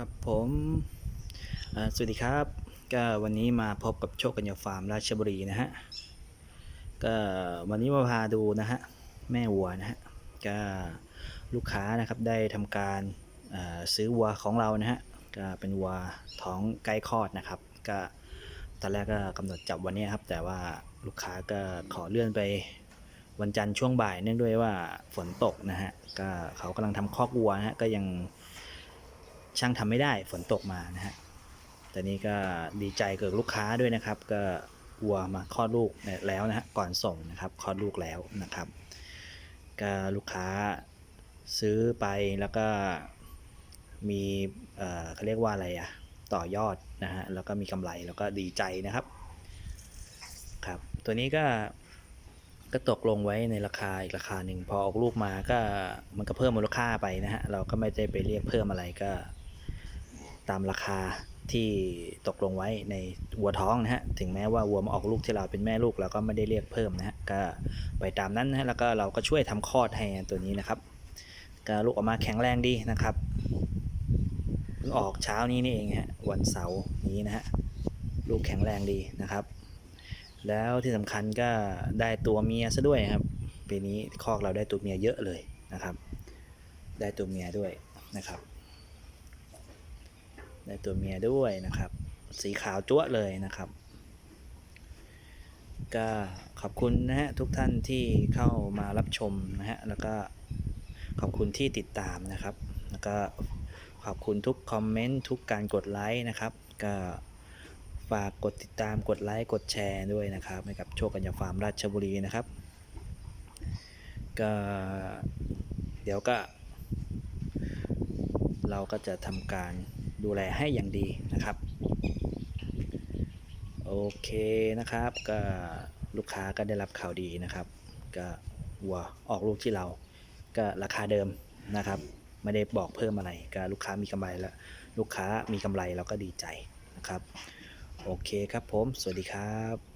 ครับผมสวัสดีครับ ก็วันนี้มาพบกับโชคกัญญาฟาร์มราชบุรีนะฮะ ก็วันนี้มาพาดูนะฮะแม่วัวนะฮะ ก็ลูกค้านะครับได้ทำการซื้อวัวของเรานะฮะ ก็เป็นวัวท้องใกล้คลอดนะครับ ก็ตอนแรกก็กำหนดจับวันนี้ครับ แต่ว่าลูกค้าก็ขอเลื่อนไปวันจันทร์ช่วงบ่ายเนื่องด้วยว่าฝนตกนะฮะ ก็เขากำลังทำคอกวัวนะฮะ ก็ยัง ช่างทำไม่ได้ฝนตกมานะฮะแต่นี้ก็ดีใจเกับลูกค้าด้วยนะครับ ก็วัวมาคลอดลูกแล้วนะฮะก่อนส่งนะครับคลอดลูกแล้วนะครับ ก็ลูกค้าซื้อไปแล้วก็มีเอ่อเขาเรียกว่าอะไรอะต่อยอดนะฮะแล้วก็มีกำไรแล้วก็ดีใจนะครับครับ ตัวนี้ก็ก็ตกลงไว้ในราคาอีกราคาหนึ่งพอออกลูกมาก็มันก็เพิ่มมูลค่าไปนะฮะเราก็ไม่ได้ไปเรียกเพิ่มอะไรก็ ตามราคาที่ตกลงไว้ในวัวท้องนะฮะ ถึงแม้ว่าวัวมาออกลูกที่เราเป็นแม่ลูกเราก็ไม่ได้เรียกเพิ่มนะฮะ ก็ไปตามนั้นนะฮะแล้วก็เราก็ช่วยทำคลอดให้ตัวนี้นะครับ ก็ลูกออกมาแข็งแรงดีนะครับเพิ่งออกเช้านี้นี่เองฮะ วันเสาร์นี้นะฮะ ลูกแข็งแรงดีนะครับ แล้วที่สำคัญก็ได้ตัวเมียซะด้วยครับ ปีนี้คอกเราได้ตัวเมียเยอะเลยนะครับ ได้ตัวเมียด้วยนะครับ ได้ตัวเมียด้วยนะครับ สีขาวจั๊วเลยนะครับ ก็ขอบคุณนะฮะทุกท่านที่เข้ามารับชมนะฮะแล้วก็ขอบคุณที่ติดตามนะครับ แล้วก็ขอบคุณทุกคอมเมนต์ทุกการกดไลค์นะครับ ก็ฝากกดติดตามกดไลค์กดแชร์ด้วยนะครับให้กับโชคกัญญาฟาร์มราชบุรีนะครับ ก็เดี๋ยวก็ เราก็จะทำการ ดูแลให้อย่างดีนะครับโอเคนะครับ ก็ลูกค้าก็ได้รับข่าวดีนะครับ ก็วัวออกลูกที่เรา ก็ราคาเดิมนะครับ ไม่ได้บอกเพิ่มอะไรก็ลูกค้ามีกำไรแล้ว ลูกค้ามีกำไรเราก็ดีใจนะครับ โอเคครับผม สวัสดีครับ